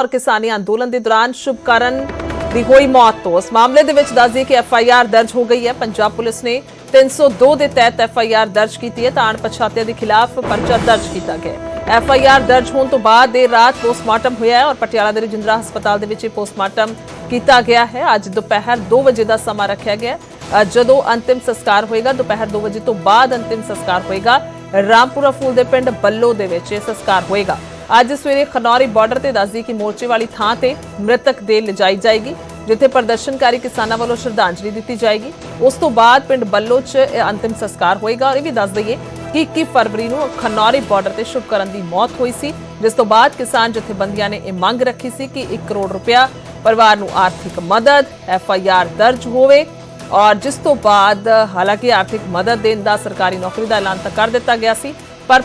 ਔਰ ਕਿਸਾਨੀ ਅੰਦੋਲਨ ਦੇ ਦੌਰਾਨ ਸ਼ੁਭਕਰਨ ਦੀ ਹੋਈ ਮੌਤ ਤੋਂ। ਇਸ ਮਾਮਲੇ ਦੇ ਵਿੱਚ ਦੱਸਦੀ ਕਿ ਐਫ ਆਈ ਆਰ ਦਰਜ ਹੋ ਗਈ ਹੈ। ਪੰਜਾਬ ਪੁਲਿਸ ਨੇ 302 ਦੇ ਤਹਿਤ ਐਫ ਆਈ ਆਰ ਦਰਜ ਕੀਤੀ ਹੈ। ਤਾਂ ਅਣਪਛਾਤਿਆਂ ਦੇ ਖਿਲਾਫ ਪਰਚਾ ਦਰਜ ਕੀਤਾ ਗਿਆ ਐਫ ਆਈ ਆਰ ਦਰਜ ਹੋਣ ਤੋਂ ਬਾਅਦ ਦੇਰ ਰਾਤ ਪੋਸਟਮਾਰਟਮ ਹੋਇਆ ਹੈ ਔਰ ਪਟਿਆਲਾ ਦੇ ਰਜਿੰਦਰਾ ਹਸਪਤਾਲ ਦੇ ਵਿੱਚ ਇਹ ਪੋਸਟਮਾਰਟਮ ਕੀਤਾ ਗਿਆ ਹੈ। ਅੱਜ ਦੁਪਹਿਰ 2 ਵਜੇ ਦਾ ਸਮਾਂ ਰੱਖਿਆ ਗਿਆ ਜਦੋਂ ਅੰਤਿਮ ਸੰਸਕਾਰ ਹੋਏਗਾ, ਦੁਪਹਿਰ 2 ਵਜੇ ਤੋਂ ਬਾਅਦ ਅੰਤਿਮ ਸੰਸਕਾਰ ਹੋਏਗਾ। ਰਾਮਪੁਰਾ ਫੂਲ ਦੇ ਪਿੰਡ ਬੱਲੋ ਦੇ ਵਿੱਚ ਇਹ ਸੰਸਕਾਰ ਹੋਏਗਾ। ਅੱਜ ਸਵੇਰੇ ਖਨੌਰੀ ਬਾਰਡਰ ਤੇ ਦੱਸਦੀ ਕਿ ਮੋਰਚੇ ਵਾਲੀ ਥਾਂ ਤੇ ਮ੍ਰਿਤਕ ਦੇ ਲਿਜਾਈ ਜਾਏਗੀ, ਜਿੱਥੇ ਪ੍ਰਦਰਸ਼ਨਕਾਰੀ ਕਿਸਾਨਾਂ ਵੱਲੋਂ ਸ਼ਰਧਾਂਜਲੀ ਦਿੱਤੀ ਜਾਏਗੀ। ਉਸ ਤੋਂ ਬਾਅਦ ਪਿੰਡ ਬੱਲੋ 'ਚ ਇਹ ਅੰਤਿਮ ਸੰਸਕਾਰ ਹੋਏਗਾ ਔਰ ਇਹ ਵੀ ਦੱਸ ਦਈਏ ਕਿ 21 ਫਰਵਰੀ ਨੂੰ ਖਨੌਰੀ ਬਾਰਡਰ ਤੇ ਸ਼ੁਭਕਰਨ ਦੀ ਮੌਤ ਹੋਈ ਸੀ, ਜਿਸ ਤੋਂ ਬਾਅਦ ਕਿਸਾਨ ਜਥੇਬੰਦੀਆਂ ਨੇ ਇਹ ਮੰਗ ਰੱਖੀ ਸੀ ਕਿ 1 ਕਰੋੜ ਰੁਪਇਆ ਪਰਿਵਾਰ ਨੂੰ ਆਰਥਿਕ ਮਦਦ, ਐਫ ਆਈ ਆਰ ਦਰਜ ਹੋਵੇ ਔਰ ਜਿਸ ਤੋਂ ਬਾਅਦ ਹਾਲਾਂਕਿ ਆਰਥਿਕ ਮਦਦ ਦੇਣ ਦਾ ਸਰਕਾਰੀ ਨੌਕਰੀ ਦਾ ਐਲਾਨ ਤਾਂ ਕਰ ਦਿੱਤਾ ਗਿਆ ਸੀ ਪਰ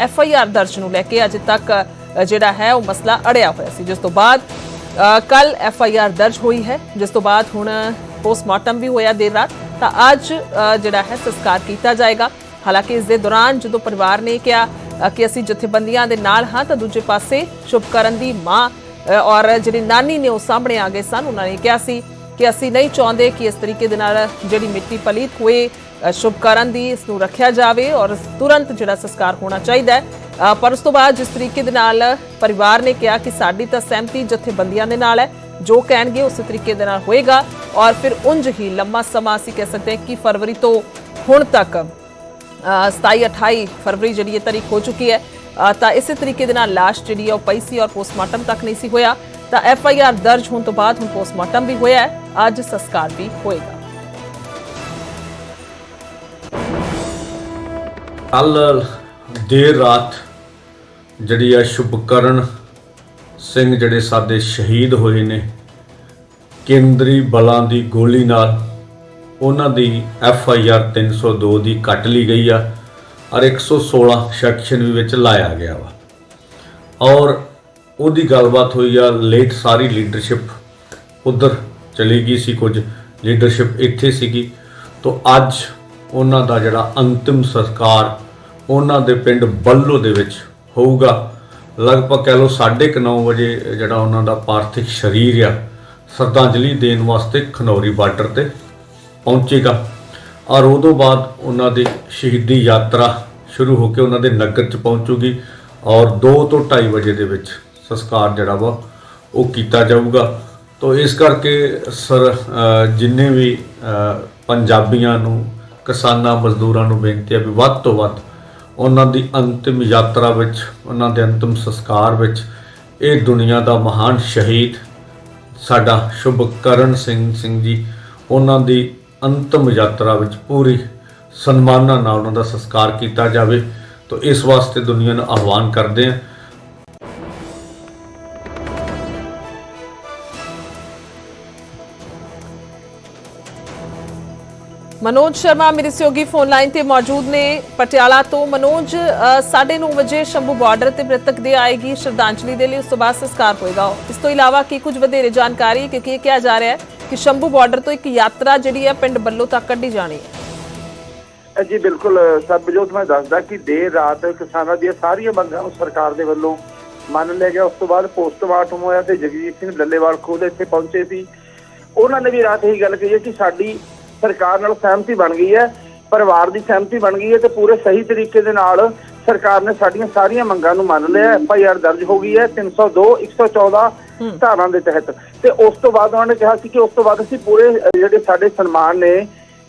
ਐਫ ਆਈ ਆਰ ਦਰਜ ਨੂੰ ਲੈ ਕੇ ਅਜੇ ਤੱਕ ਜਿਹੜਾ ਹੈ ਉਹ ਮਸਲਾ ਅੜਿਆ ਹੋਇਆ ਸੀ। ਜਿਸ ਤੋਂ ਬਾਅਦ ਕੱਲ ਐਫ ਆਈ ਆਰ ਦਰਜ ਹੋਈ ਹੈ। ਜਿਸ ਤੋਂ ਬਾਅਦ ਹੁਣ ਪੋਸਟਮਾਰਟਮ ਵੀ ਹੋਇਆ ਦੇਰ ਰਾਤ। ਤਾਂ ਅੱਜ ਜਿਹੜਾ ਹੈ ਸੰਸਕਾਰ ਕੀਤਾ ਜਾਏਗਾ। ਹਾਲਾਂਕਿ ਇਸ ਦੇ ਦੌਰਾਨ ਜਦੋਂ ਪਰਿਵਾਰ ਨੇ ਕਿਹਾ ਕਿ ਅਸੀਂ ਜਥੇਬੰਦੀਆਂ ਦੇ ਨਾਲ ਹਾਂ, ਤਾਂ ਦੂਜੇ ਪਾਸੇ ਸ਼ੁਭਕਰਨ ਦੀ ਮਾਂ ਔਰ ਜਿਹੜੀ ਨਾਨੀ ਨੇ ਉਹ ਸਾਹਮਣੇ ਆ ਗਏ ਸਨ। ਉਹਨਾਂ ਨੇ ਕਿਹਾ ਸੀ ਕਿ ਅਸੀਂ ਨਹੀਂ ਚਾਹੁੰਦੇ ਕਿ ਇਸ ਤਰੀਕੇ ਦੇ ਨਾਲ ਜਿਹੜੀ ਮਿੱਟੀ ਪਲੀਤ ਹੋਏ ਸ਼ੁਭਕਰਨ ਦੀ ਇਸ ਨੂੰ ਰੱਖਿਆ ਜਾਵੇ ਔਰ ਤੁਰੰਤ ਜਿਹੜਾ ਸੰਸਕਾਰ ਹੋਣਾ ਚਾਹੀਦਾ ਹੈ। ਪਰ ਉਸ ਤੋਂ ਬਾਅਦ ਜਿਸ ਤਰੀਕੇ ਦੇ ਨਾਲ ਪਰਿਵਾਰ ਨੇ ਕਿਹਾ ਕਿ ਸਾਡੀ ਤਾਂ ਸਹਿਮਤੀ ਜਥੇਬੰਦੀਆਂ ਦੇ ਨਾਲ ਹੈ ਜੋ ਕਹਿਣਗੇ ਉਸੇ ਤਰੀਕੇ ਦੇ ਨਾਲ ਹੋਏਗਾ ਔਰ ਫਿਰ ਉੰਜ ਹੀ ਲੰਮਾ ਸਮਾਂ ਅਸੀਂ ਕਹਿ ਸਕਦੇ ਹਾਂ ਕਿ ਫਰਵਰੀ ਤੋਂ ਹੁਣ ਤੱਕ ਅ, 27 28 ਫਰਵਰੀ ਜਿਹੜੀ ਇਹ ਤਾਰੀਖ ਹੋ ਚੁੱਕੀ ਹੈ ਤਾਂ ਇਸੇ ਤਰੀਕੇ ਦੇ ਨਾਲ ਲਾਸ਼ ਜਿਹੜੀ ਹੈ ਉਹ ਪਈ ਸੀ ਔਰ ਪੋਸਟਮਾਰਟਮ ਤੱਕ ਨਹੀਂ ਸੀ ਹੋਇਆ ਤਾਂ ਐਫ ਆਈ ਆਰ ਦਰਜ ਹੋਣ ਤੋਂ ਬਾਅਦ ਹੁਣ ਪੋਸਟਮਾਰਟਮ ਵੀ ਹੋਇਆ ਹੈ ਅੱਜ ਸੰਸਕਾਰ ਵੀ ਹੋਏਗਾ। ਕੱਲ ਦੇਰ ਰਾਤ ਜਿਹੜੀ ਆ ਸ਼ੁਭਕਰਨ ਸਿੰਘ ਜਿਹੜੇ ਸਾਡੇ ਸ਼ਹੀਦ ਹੋਏ ਨੇ, ਕੇਂਦਰੀ ਬਲਾਂ ਦੀ ਗੋਲੀ ਨਾਲ ਉਹਨਾਂ ਦੀ ਐਫ ਆਈ ਆਰ 302 ਦੀ ਕੱਟ ਲਈ ਗਈ ਆ ਔਰ 116 ਸੈਕਸ਼ਨ ਵੀ ਵਿੱਚ ਲਾਇਆ ਗਿਆ ਵਾ। ਔਰ ਉਹਦੀ ਗੱਲਬਾਤ ਹੋਈ ਆ, ਲੇਟ ਸਾਰੀ ਲੀਡਰਸ਼ਿਪ ਉਧਰ ਚਲੀ ਗਈ ਸੀ ਕੁਝ, ਲੀਡਰਸ਼ਿਪ ਇੱਥੇ ਸੀਗੀ। ਤੋਂ ਅੱਜ ਉਹਨਾਂ ਦਾ ਜਿਹੜਾ ਅੰਤਿਮ ਸੰਸਕਾਰ ਉਹਨਾਂ ਦੇ ਪਿੰਡ ਬੱਲੋ ਦੇ ਵਿੱਚ ਹੋਊਗਾ। ਲਗਭਗ ਕਹਿ ਲਓ 9:30 ਵਜੇ ਜਿਹੜਾ ਉਹਨਾਂ ਦਾ ਪਾਰਥਿਕ ਸਰੀਰ ਆ, ਸ਼ਰਧਾਂਜਲੀ ਦੇਣ ਵਾਸਤੇ ਖਨੌਰੀ ਬਾਰਡਰ ਤੇ ਪਹੁੰਚੇਗਾ। ਔਰ ਉਦੋਂ ਬਾਅਦ ਉਹਨਾਂ ਦੀ ਸ਼ਹੀਦੀ ਯਾਤਰਾ ਸ਼ੁਰੂ ਹੋ ਕੇ ਉਹਨਾਂ ਦੇ ਨਗਰ ਚ ਪਹੁੰਚੂਗੀ ਔਰ 2 ਤੋਂ 2:30 ਵਜੇ ਦੇ ਵਿੱਚ ਸੰਸਕਾਰ ਜਿਹੜਾ ਵਾ, ਉਹ ਕੀਤਾ ਜਾਊਗਾ। ਤੋਂ ਇਸ ਕਰਕੇ ਸਰ ਜਿੰਨੇ ਵੀ ਪੰਜਾਬੀਆਂ ਨੂੰ, ਕਿਸਾਨਾਂ, ਮਜ਼ਦੂਰਾਂ ਨੂੰ ਬੇਨਤੀ ਹੈ ਵੀ ਵੱਧ ਤੋਂ ਵੱਧ ਉਹਨਾਂ ਦੀ ਅੰਤਿਮ ਯਾਤਰਾ ਵਿੱਚ, ਉਹਨਾਂ ਦੇ ਅੰਤਿਮ ਸੰਸਕਾਰ ਵਿੱਚ ਇਹ ਦੁਨੀਆ ਦਾ ਮਹਾਨ ਸ਼ਹੀਦ ਸਾਡਾ ਸ਼ੁਭਕਰਨ ਸਿੰਘ ਸਿੰਘ ਜੀ, ਉਹਨਾਂ ਦੀ ਅੰਤਮ ਯਾਤਰਾ ਵਿੱਚ ਪੂਰੀ ਸਨਮਾਨਾਂ ਨਾਲ ਉਹਨਾਂ ਦਾ ਸੰਸਕਾਰ ਕੀਤਾ ਜਾਵੇ। ਤਾਂ ਇਸ ਵਾਸਤੇ ਦੁਨੀਆ ਨੂੰ ਆਹਵਾਨ ਕਰਦੇ ਹਾਂ ਮਨੋਜ ਸ਼ਰਮਾ, ਮੇਰੇ ਸਹਿਯੋਗੀ ਫੋਨ ਲਾਈਨ ਤੇ ਮੌਜੂਦ ਨੇ ਪਟਿਆਲਾ ਤੋਂ। ਮਨੋਜ 9:30 ਵਜੇ ਸ਼ੰਭੂ ਬਾਰਡਰ ਤੇ ਮ੍ਰਿਤਕ ਦੇ ਆਏਗੀ ਸ਼ਰਧਾਂਜਲੀ ਦੇ ਲਈ। ਉਸ ਤੋਂ ਬਾਅਦ ਸੰਸਕਾਰ ਹੋਏਗਾ ਇਸ ਤੋਂ ਇਲਾਵਾ ਕੀ ਕੁਝ ਵਧੇਰੇ ਜਾਣਕਾਰੀ, ਕਿਉਂਕਿ ਇਹ ਕਿਹਾ ਜਾ ਰਿਹਾ ਹੈ ਕਿ ਸ਼ੰਭੂ ਬਾਰਡਰ ਤੋਂ ਇੱਕ ਯਾਤਰਾ ਜਿਹੜੀ ਹੈ ਪਿੰਡ ਬੱਲੋ ਤੱਕ ਕੱਢੀ ਜਾਣੀ ਹੈ। ਜੀ ਬਿਲਕੁਲ ਸਰਬਜੋਤ ਮੈਂ ਦੱਸਦਾ ਕਿ ਦੇਰ ਰਾਤ ਕਿਸਾਨਾਂ ਦੀਆਂ ਸਾਰੀਆਂ ਮੰਗਾਂ ਨੂੰ ਸਰਕਾਰ ਦੇ ਵੱਲੋਂ ਮੰਨ ਲਿਆ ਗਿਆ। ਉਸ ਤੋਂ ਬਾਅਦ ਪੋਸਟਮਾਰਟਮ ਹੋਇਆ ਤੇ ਜਗਜੀਤ ਸਿੰਘ ਲੱਲੇਵਾਲ ਖੁਦ ਇੱਥੇ ਪਹੁੰਚੇ ਸੀ। ਉਹਨਾਂ ਨੇ ਵੀ ਰਾਤ ਇਹੀ ਗੱਲ ਕਹੀ ਕਿ ਸਾਡੀ ਸਰਕਾਰ ਨਾਲ ਸਹਿਮਤੀ ਬਣ ਗਈ ਹੈ ਪਰਿਵਾਰ ਦੀ ਸਹਿਮਤੀ ਬਣ ਗਈ ਹੈ ਤੇ ਪੂਰੇ ਸਹੀ ਤਰੀਕੇ ਦੇ ਨਾਲ ਸਰਕਾਰ ਨੇ ਸਾਡੀਆਂ ਸਾਰੀਆਂ ਮੰਗਾਂ ਨੂੰ ਮੰਨ ਲਿਆ ਐਫ ਆਈ ਆਰ ਦਰਜ ਹੋ ਗਈ ਹੈ 302 114 ਧਾਰਾਂ ਦੇ ਤਹਿਤ। ਤੇ ਉਸ ਤੋਂ ਬਾਅਦ ਉਹਨਾਂ ਨੇ ਕਿਹਾ ਸੀ ਕਿ ਉਸ ਤੋਂ ਬਾਅਦ ਅਸੀਂ ਪੂਰੇ ਜਿਹੜੇ ਸਾਡੇ ਸਨਮਾਨ ਨੇ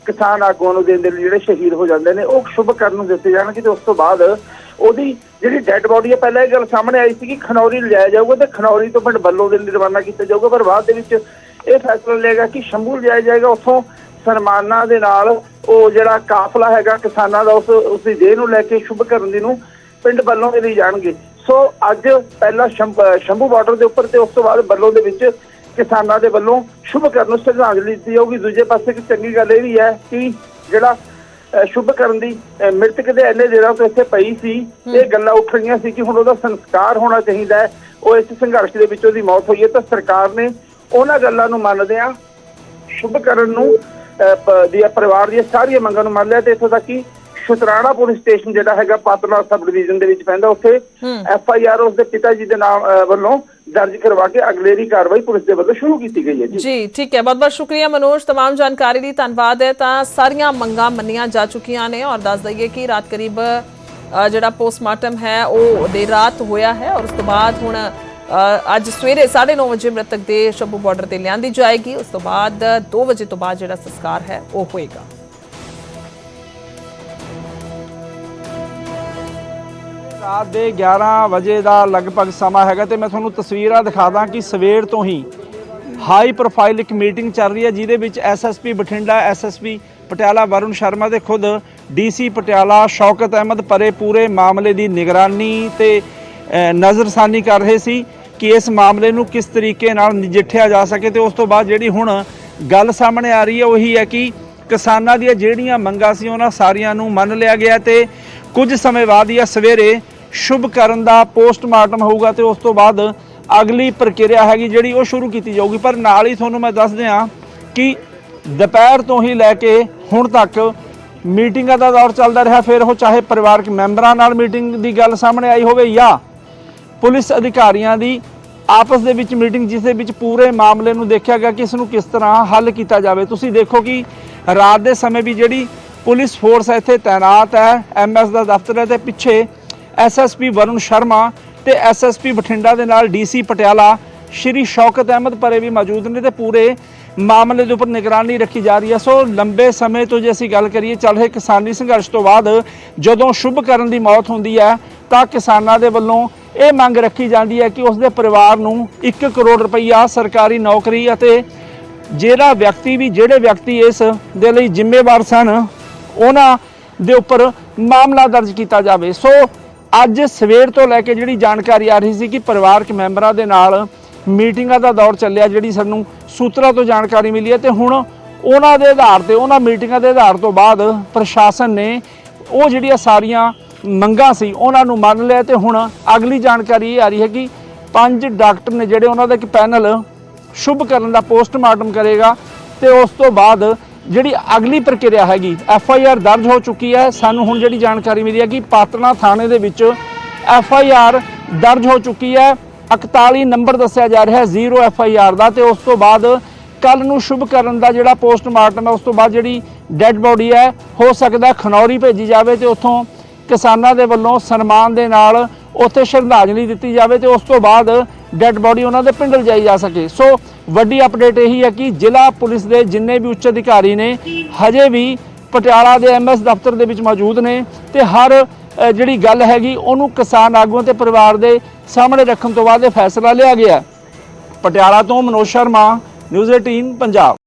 ਕਿਸਾਨ ਆਗੂਆਂ ਨੂੰ ਦੇਣ ਦੇ ਲਈ ਜਿਹੜੇ ਸ਼ਹੀਦ ਹੋ ਜਾਂਦੇ ਨੇ ਉਹ ਸ਼ੁਭ ਕਰਨ ਨੂੰ ਦਿੱਤੇ ਜਾਣਗੇ ਤੇ ਉਸ ਤੋਂ ਬਾਅਦ ਉਹਦੀ ਜਿਹੜੀ ਡੈੱਡ ਬੋਡੀ ਹੈ ਪਹਿਲਾਂ ਇਹ ਗੱਲ ਸਾਹਮਣੇ ਆਈ ਸੀ ਕਿ ਖਨੌਰੀ ਲਿਜਾਇਆ ਜਾਊਗਾ ਤੇ ਖਨੌਰੀ ਤੋਂ ਪਿੰਡ ਬੱਲੋ ਦੇ ਲਈ ਰਵਾਨਾ ਕੀਤਾ ਜਾਊਗਾ ਪਰ ਬਾਅਦ ਦੇ ਵਿੱਚ ਇਹ ਫੈਸਲਾ ਲਿਆ ਗਿਆ ਕਿ ਸ਼ੰਭੂ ਲਿਜਾਇਆ ਜਾਏਗਾ ਉੱਥੋਂ ਸਨਮਾਨਾਂ ਦੇ ਨਾਲ ਉਹ ਜਿਹੜਾ ਕਾਫਲਾ ਹੈਗਾ ਕਿਸਾਨਾਂ ਦਾ ਉਸ ਉਸ ਦੀ ਦੇਹ ਨੂੰ ਲੈ ਕੇ ਸ਼ੁਭ ਕਰਨ ਦੀ ਨੂੰ ਪਿੰਡ ਬੱਲੋਂ ਦੇ ਲਈ ਜਾਣਗੇ। ਸੋ ਅੱਜ ਪਹਿਲਾਂ ਸ਼ੰਭ- ਬਾਰਡਰ ਦੇ ਉੱਪਰ ਤੇ ਉਸ ਤੋਂ ਬਾਅਦ ਬੱਲੋਂ ਦੇ ਵਿੱਚ ਕਿਸਾਨਾਂ ਦੇ ਵੱਲੋਂ ਸ਼ੁਭ ਕਰਨ ਨੂੰ ਸ਼ਰਧਾਂਜਲੀ ਦਿੱਤੀ ਜਾਊਗੀ। ਦੂਜੇ ਪਾਸੇ ਇੱਕ ਚੰਗੀ ਗੱਲ ਇਹ ਵੀ ਹੈ ਕਿ ਜਿਹੜਾ ਸ਼ੁਭ ਕਰਨ ਦੀ ਮ੍ਰਿਤਕ ਦੇ ਇੰਨੇ ਦਿਨਾਂ ਤੋਂ ਇੱਥੇ ਪਈ ਸੀ ਇਹ ਗੱਲਾਂ ਉੱਠ ਰਹੀਆਂ ਸੀ ਕਿ ਹੁਣ ਉਹਦਾ ਸੰਸਕਾਰ ਹੋਣਾ ਚਾਹੀਦਾ ਹੈ। ਉਹ ਇਸ ਸੰਘਰਸ਼ ਦੇ ਵਿੱਚ ਉਹਦੀ ਮੌਤ ਹੋਈ ਹੈ ਤਾਂ ਸਰਕਾਰ ਨੇ ਉਹਨਾਂ ਗੱਲਾਂ ਨੂੰ ਮੰਨਦਿਆਂ ਸ਼ੁਭ ਕਰਨ ਨੂੰ ਅਹ, ਪ- ਦੀ ਪਰਿਵਾਰ ਦੀਆਂ ਸਾਰੀਆਂ ਮੰਗਾਂ ਨੂੰ ਮੰਨ ਲਿਆ ਤੇ ਇੱਥੋਂ ਤੱਕ ਕਿ ਸ਼ੁਤਰਾਣਾ ਪੁਲਿਸ ਸਟੇਸ਼ਨ ਜਿਹੜਾ ਹੈਗਾ ਪਾਤਨਾ ਸਬ ਡਿਵੀਜ਼ਨ ਦੇ ਵਿੱਚ ਪੈਂਦਾ ਉੱਥੇ ਐਫ ਆਈ ਆਰ ਉਸ ਦੇ ਪਿਤਾ ਜੀ ਦੇ ਨਾਮ ਅਹ, ਵੱਲੋਂ ਦਰਜ ਕਰਵਾ ਕੇ ਅਗਲੇਰੀ ਕਾਰਵਾਈ ਪੁਲਿਸ ਦੇ ਵੱਲੋਂ ਸ਼ੁਰੂ ਕੀਤੀ ਗਈ ਹੈ ਜੀ ਜੀ ਠੀਕ ਹੈ ਬਹੁਤ ਬਹੁਤ ਸ਼ੁਕਰੀਆ ਮਨੋਜ तमाम ਜਾਣਕਾਰੀ ਲਈ ਧੰਨਵਾਦ ਹੈ ਤਾਂ ਸਾਰੀਆਂ ਮੰਗਾਂ ਮੰਨੀਆਂ ਜਾ ਚੁੱਕੀਆਂ ਨੇ ਔਰ ਦੱਸ ਦਈਏ ਕਿ ਰਾਤ ਕਰੀਬ ਅ, ਜਿਹੜਾ ਪੋਸਟਮਾਰਟਮ ਹੈ ਉਹ ਦੇਰ ਰਾਤ ਹੋਇਆ ਹੈ ਔਰ ਉਸ ਤੋਂ ਬਾਅਦ ਹੁਣ ਅ, ਅੱਜ ਸਵੇਰੇ 9:30 ਵਜੇ ਮ੍ਰਿਤਕ ਦੇ ਸ਼ੰਭੂ ਬਾਰਡਰ ਤੇ ਲਿਆਂਦੀ ਜਾਏਗੀ। ਉਸ ਤੋਂ ਬਾਅਦ 2 ਵਜੇ ਤੋਂ ਬਾਅਦ ਜਿਹੜਾ ਸੰਸਕਾਰ ਹੈ, ਉਹ ਹੋਏਗਾ। ਰਾਤ ਦੇ 11 ਵਜੇ ਦਾ ਲਗਭਗ ਸਮਾਂ ਹੈਗਾ ਤੇ ਮੈਂ ਤੁਹਾਨੂੰ ਤਸਵੀਰਾਂ ਦਿਖਾ ਦਾਂ ਕਿ ਸਵੇਰ ਤੋਂ ਹੀ ਹਾਈ ਪ੍ਰੋਫਾਈਲ ਇੱਕ ਮੀਟਿੰਗ ਚੱਲ ਰਹੀ ਹੈ, ਜਿਹਦੇ ਵਿੱਚ ਐਸਐਸਪੀ ਬਠਿੰਡਾ ਐਸਐਸਪੀ ਪਟਿਆਲਾ, ਵਰੁਣ ਸ਼ਰਮਾ ਤੇ ਖੁਦ ਡੀਸੀ ਪਟਿਆਲਾ ਸ਼ੌਕਤ ਅਹਿਮਦ ਪਰੇ ਪੂਰੇ ਮਾਮਲੇ ਦੀ ਨਿਗਰਾਨੀ ਤੇ ਨਜ਼ਰਸਾਨੀ ਕਰ ਰਹੇ ਸੀ। ਕਿ ਇਸ ਮਾਮਲੇ ਨੂੰ ਕਿਸ ਤਰੀਕੇ ਨਾਲ ਨਜਿੱਠਿਆ ਜਾ ਸਕੇ ਤੇ ਉਸ ਤੋਂ ਬਾਅਦ ਜਿਹੜੀ ਹੁਣ ਗੱਲ ਸਾਹਮਣੇ ਆ ਰਹੀ ਹੈ, ਉਹੀ ਹੈ ਕਿ ਕਿਸਾਨਾਂ ਦੀਆਂ ਜਿਹੜੀਆਂ ਮੰਗਾਂ ਸੀ, ਉਹਨਾਂ ਸਾਰੀਆਂ ਨੂੰ ਮੰਨ ਲਿਆ ਗਿਆ ਤੇ ਕੁਝ ਸਮੇਂ ਬਾਅਦ ਜਾਂ ਸਵੇਰੇ ਸ਼ੁਭ ਕਰਨ ਦਾ ਪੋਸਟਮਾਰਟਮ ਹੋਊਗਾ ਤੇ ਉਸ ਤੋਂ ਬਾਅਦ ਅਗਲੀ ਪ੍ਰਕਿਰਿਆ ਹੈਗੀ ਜਿਹੜੀ ਉਹ ਸ਼ੁਰੂ ਕੀਤੀ ਜਾਊਗੀ। ਪਰ ਨਾਲ ਹੀ ਤੁਹਾਨੂੰ ਮੈਂ ਦੱਸ ਦਿਆਂ ਕਿ ਦੁਪਹਿਰ ਤੋਂ ਹੀ ਲੈ ਕੇ ਹੁਣ ਤੱਕ ਮੀਟਿੰਗਾਂ ਦਾ ਦੌਰ ਚੱਲਦਾ ਰਿਹਾ। ਫਿਰ ਉਹ ਚਾਹੇ ਪਰਿਵਾਰਕ ਮੈਂਬਰਾਂ ਨਾਲ ਮੀਟਿੰਗ ਦੀ ਗੱਲ ਸਾਹਮਣੇ ਆਈ ਹੋਵੇ ਜਾਂ ਪੁਲਿਸ ਅਧਿਕਾਰੀਆਂ ਦੀ ਆਪਸ ਦੇ ਵਿੱਚ ਮੀਟਿੰਗ, ਜਿਸ ਦੇ ਵਿੱਚ ਪੂਰੇ ਮਾਮਲੇ ਨੂੰ ਦੇਖਿਆ ਗਿਆ ਕਿ ਇਸ ਨੂੰ ਕਿਸ ਤਰ੍ਹਾਂ ਹੱਲ ਕੀਤਾ ਜਾਵੇ। ਤੁਸੀਂ ਦੇਖੋ ਕਿ ਰਾਤ ਦੇ ਸਮੇਂ ਵੀ ਜਿਹੜੀ ਪੁਲਿਸ ਫੋਰਸ ਇੱਥੇ ਤਾਇਨਾਤ ਹੈ ਐਮਐਸ ਦਾ ਦਫ਼ਤਰ ਹੈ ਤੇ ਪਿੱਛੇ ਐਸਐਸਪੀ ਵਰੁਣ ਸ਼ਰਮਾ ਤੇ ਐਸਐਸਪੀ ਬਠਿੰਡਾ ਦੇ ਨਾਲ ਡੀਸੀ ਪਟਿਆਲਾ, ਸ਼੍ਰੀ ਸ਼ੌਕਤ ਅਹਿਮਦ ਪਰੇ ਵੀ ਮੌਜੂਦ ਨੇ ਤੇ ਪੂਰੇ ਮਾਮਲੇ ਦੇ ਉੱਪਰ ਨਿਗਰਾਨੀ ਰੱਖੀ ਜਾ ਰਹੀ ਹੈ। ਸੋ ਲੰਬੇ ਸਮੇਂ ਤੋਂ ਜੇ ਅਸੀਂ ਗੱਲ ਕਰੀਏ, ਚੱਲ ਰਹੇ ਕਿਸਾਨੀ ਸੰਘਰਸ਼ ਤੋਂ ਬਾਅਦ ਜਦੋਂ ਸ਼ੁਭ ਕਰਨ ਦੀ ਮੌਤ ਹੁੰਦੀ ਹੈ, ਤਾਂ ਕਿਸਾਨਾਂ ਦੇ ਵੱਲੋਂ ਇਹ ਮੰਗ ਰੱਖੀ ਜਾਂਦੀ ਹੈ ਕਿ ਉਸ ਦੇ ਪਰਿਵਾਰ ਨੂੰ 1 ਕਰੋੜ ਰੁਪਈਆ ਸਰਕਾਰੀ ਨੌਕਰੀ ਅਤੇ ਜਿਹੜਾ ਵਿਅਕਤੀ ਵੀ, ਜਿਹੜੇ ਵਿਅਕਤੀ ਇਸ ਦੇ ਲਈ ਜ਼ਿੰਮੇਵਾਰ ਸਨ, ਉਹਨਾਂ ਦੇ ਉੱਪਰ ਮਾਮਲਾ ਦਰਜ ਕੀਤਾ ਜਾਵੇ। ਸੋ ਅੱਜ ਸਵੇਰ ਤੋਂ ਲੈ ਕੇ ਜਿਹੜੀ ਜਾਣਕਾਰੀ ਆ ਰਹੀ ਸੀ ਕਿ ਪਰਿਵਾਰਕ ਮੈਂਬਰਾਂ ਦੇ ਨਾਲ ਮੀਟਿੰਗਾਂ ਦਾ ਦੌਰ ਚੱਲਿਆ, ਜਿਹੜੀ ਸਾਨੂੰ ਸੂਤਰਾਂ ਤੋਂ ਜਾਣਕਾਰੀ ਮਿਲੀ ਹੈ ਤੇ ਹੁਣ ਉਹਨਾਂ ਦੇ ਆਧਾਰ ਤੇ, ਉਹਨਾਂ ਮੀਟਿੰਗਾਂ ਦੇ ਆਧਾਰ ਤੋਂ ਬਾਅਦ ਪ੍ਰਸ਼ਾਸਨ ਨੇ ਉਹ ਜਿਹੜੀਆਂ ਸਾਰੀਆਂ ਮੰਗਾਂ ਸੀ, ਉਹਨਾਂ ਨੂੰ ਮੰਨ ਲਿਆ ਤੇ ਹੁਣ ਅਗਲੀ ਜਾਣਕਾਰੀ ਇਹ ਆ ਰਹੀ ਹੈ ਕਿ ਪੰਜ ਡਾਕਟਰ ਨੇ ਜਿਹੜੇ ਉਹਨਾਂ ਦਾ ਇੱਕ ਪੈਨਲ ਸ਼ੁਭ ਕਰਨ ਦਾ ਪੋਸਟਮਾਰਟਮ ਕਰੇਗਾ ਤੇ ਉਸ ਤੋਂ ਬਾਅਦ ਜਿਹੜੀ ਅਗਲੀ ਪ੍ਰਕਿਰਿਆ ਹੈਗੀ ਐਫ ਆਈ ਆਰ ਦਰਜ ਹੋ ਚੁੱਕੀ ਹੈ। ਸਾਨੂੰ ਹੁਣ ਜਿਹੜੀ ਜਾਣਕਾਰੀ ਮਿਲੀ ਹੈ ਕਿ ਪਾਤਨਾ ਥਾਣੇ ਦੇ ਵਿੱਚ ਐਫ ਆਈ ਆਰ ਦਰਜ ਹੋ ਚੁੱਕੀ ਹੈ। 41 ਨੰਬਰ ਦੱਸਿਆ ਜਾ ਰਿਹਾ ਹੈ 0 ਐਫ ਆਈ ਆਰ ਦਾ ਤੇ ਉਸ ਤੋਂ ਬਾਅਦ ਕੱਲ ਨੂੰ ਸ਼ੁਭ ਕਰਨ ਦਾ ਜਿਹੜਾ ਪੋਸਟਮਾਰਟਮ ਹੈ, ਉਸ ਤੋਂ ਬਾਅਦ ਜਿਹੜੀ ਡੈੱਡ ਬੋਡੀ ਹੈ, ਹੋ ਸਕਦਾ ਖਨੌਰੀ ਭੇਜੀ ਜਾਵੇ ਤੇ ਉੱਥੋਂ ਕਿਸਾਨਾਂ ਦੇ ਵੱਲੋਂ ਸਨਮਾਨ ਦੇ ਨਾਲ ਉੱਥੇ ਸ਼ਰਧਾਂਜਲੀ ਦਿੱਤੀ ਜਾਵੇ ਤੇ ਉਸ ਤੋਂ ਬਾਅਦ ਡੈੱਡ ਬੋਡੀ ਉਹਨਾਂ ਦੇ ਪਿੰਡ ਲਿਜਾਈ ਜਾ ਸਕੇ। ਸੋ ਵੱਡੀ ਅਪਡੇਟ ਇਹੀ ਹੈ ਕਿ ਜ਼ਿਲ੍ਹਾ ਪੁਲਿਸ ਦੇ ਜਿੰਨੇ ਵੀ ਉੱਚ ਅਧਿਕਾਰੀ ਨੇ, ਹਜੇ ਵੀ ਪਟਿਆਲਾ ਦੇ ਐਮਐਸ ਦਫ਼ਤਰ ਦੇ ਵਿੱਚ ਮੌਜੂਦ ਨੇ ਤੇ ਹਰ ਜਿਹੜੀ ਗੱਲ ਹੈਗੀ ਉਹਨੂੰ ਕਿਸਾਨ ਆਗੂਆਂ ਤੇ ਪਰਿਵਾਰ ਦੇ ਸਾਹਮਣੇ ਰੱਖਣ ਤੋਂ ਬਾਅਦ ਇਹ ਫੈਸਲਾ ਲਿਆ ਗਿਆ ਪਟਿਆਲਾ ਤੋਂ ਮਨੋਜ ਸ਼ਰਮਾ, ਨਿਊਜ਼ 18 ਪੰਜਾਬ।